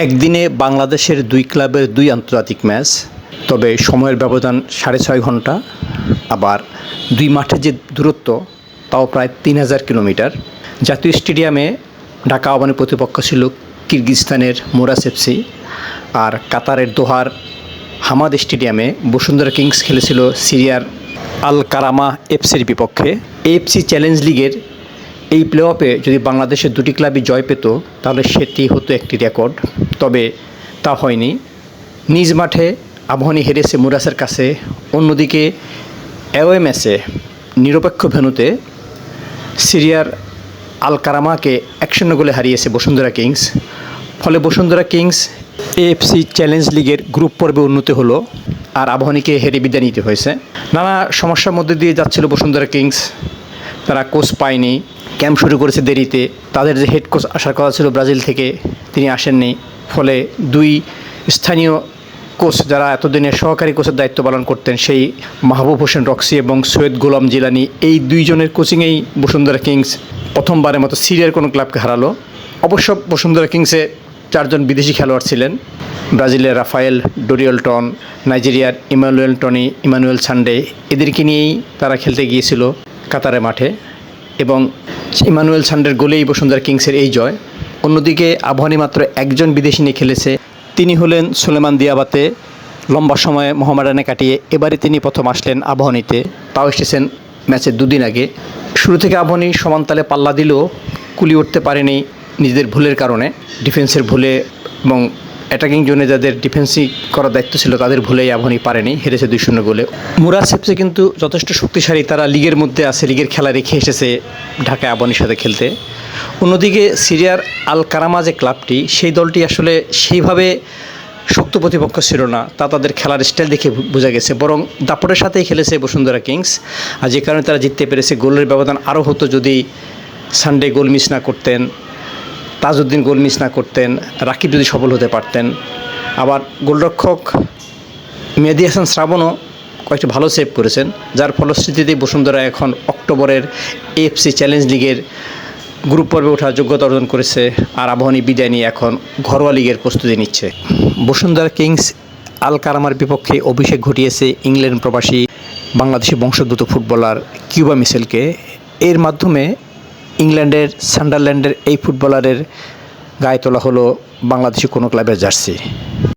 একদিনে বাংলাদেশের দুই ক্লাবের দুই আন্তর্জাতিক ম্যাচ, তবে সময়ের ব্যবধান সাড়ে ছয় ঘণ্টা, আবার দুই মাঠের যে দূরত্ব, তাও প্রায় তিন হাজার কিলোমিটার। জাতীয় স্টেডিয়ামে ঢাকা আবানের প্রতিপক্ষ ছিল কিরগিজস্তানের মোরাসেপসি আর কাতারের দোহার হামাদ স্টেডিয়ামে বসুন্ধরা কিংস খেলেছিল সিরিয়ার আল কারামা এফসির বিপক্ষে। এফসি চ্যালেঞ্জ লিগের এই প্লে অফে যদি বাংলাদেশের দুটি ক্লাবই জয় পেত, তাহলে সেটি হতো একটি রেকর্ড। তবে তা হয়নি। নিজ মাঠে আবহানী হেরেছে মুরাসের কাছে। অন্যদিকে ম্যাচে নিরপেক্ষ ভেনুতে সিরিয়ার আল কারামাকে এক শূন্য গোলে হারিয়েছে বসুন্ধরা কিংস। ফলে বসুন্ধরা কিংস এএফসি চ্যালেঞ্জ লিগের গ্রুপ পর্বে উন্নতি হলো আর আবহানীকে হেরে বিদায় নিতে হয়েছে। নানা সমস্যার মধ্যে দিয়ে যাচ্ছিল বসুন্ধরা কিংস। তারা কোচ পায়নি, ক্যাম্প শুরু করেছে দেরিতে। তাদের যে হেড কোচ আসার কথা ছিল ব্রাজিল থেকে, তিনি আসেননি। ফলে দুই স্থানীয় কোচ যারা এতদিনে সহকারী কোচের দায়িত্ব পালন করতেন, সেই মাহবুব হোসেন রক্সি এবং সৈয়দ গোলাম জিলানি, এই দুইজনের কোচিংয়েই বসুন্ধরা কিংস প্রথমবারের মতো সিরিয়ার কোনো ক্লাবকে হারালো। অবশ্য বসুন্ধরা কিংসে চারজন বিদেশি খেলোয়াড় ছিলেন। ব্রাজিলের রাফায়েল ডোরিয়লটন, নাইজেরিয়ার ইমানুয়েল টনি, ইমানুয়েল সান্ডে, এদেরকে নিয়েই তারা খেলতে গিয়েছিল কাতারে মাঠে। এবং ইমানুয়েল সান্ডের গোলেই বসুন্ধরা কিংসের এই জয়। অন্যদিকে আবহানি মাত্র একজন বিদেশি নিয়ে খেলেছে। তিনি হলেন সুলেমান দিয়াবাতে। লম্বা সময়ে মোহামেডানে কাটিয়ে এবারে তিনি প্রথম আসলেন আবহানিতে তাও এসেছেন ম্যাচের দুদিন আগে। শুরু থেকে আবহানি সমানতালে পাল্লা দিলেও কুলি উঠতে পারেনি নিজেদের ভুলের কারণে। ডিফেন্সের ভুলে এবং অ্যাটাকিং জোনে যাদের ডিফেন্সিং করার দায়িত্ব ছিল, তাদের ভুলেই আবহানী পারেনি, হেরেছে দুই শূন্য গোলে। মুরাদ সেপসে কিন্তু যথেষ্ট শক্তিশালী, তারা লিগের মধ্যে আছে, লিগের খেলা রেখে এসেছে ঢাকায় আবহানীর সাথে খেলতে। অন্যদিকে সিরিয়ার আল কারামা যে ক্লাবটি, সেই দলটি আসলে সেইভাবে শক্ত প্রতিপক্ষ ছিল না, তা তাদের খেলার স্টাইল দেখে বোঝা গেছে। বরং দাপটের সাথেই খেলেছে বসুন্ধরা কিংস, আর যে কারণে তারা জিততে পেরেছে, গোলের ব্যবধান আরও হতো যদি সানডে গোল মিস না করতেন। তাজউদ্দিন গোল মিস না করতেন, রাকিব যদি সফল হতে পারতেন। আবার গোলরক্ষক মেহেদি হাসান শ্রাবণও কয়েকটি ভালো সেভ করেছেন, যার ফলশ্রুতিতে বসুন্ধরা এখন অক্টোবরের এএফসি চ্যালেঞ্জ লিগের গ্রুপ পর্বে ওঠার যোগ্যতা অর্জন করেছে আর আবহানী বিদায় নিয়ে এখন ঘরোয়া লিগের প্রস্তুতি নিচ্ছে। বসুন্ধরা কিংস আল কারামার বিপক্ষে অভিষেক ঘটিয়েছে ইংল্যান্ড প্রবাসী বাংলাদেশি বংশোদ্ভূত ফুটবলার কিউবা মিসেলকে। এর মাধ্যমে ইংল্যান্ডের সান্ডারল্যান্ডের এই ফুটবলারের গায়ে তোলা হলো বাংলাদেশি কোনো ক্লাবের জার্সি।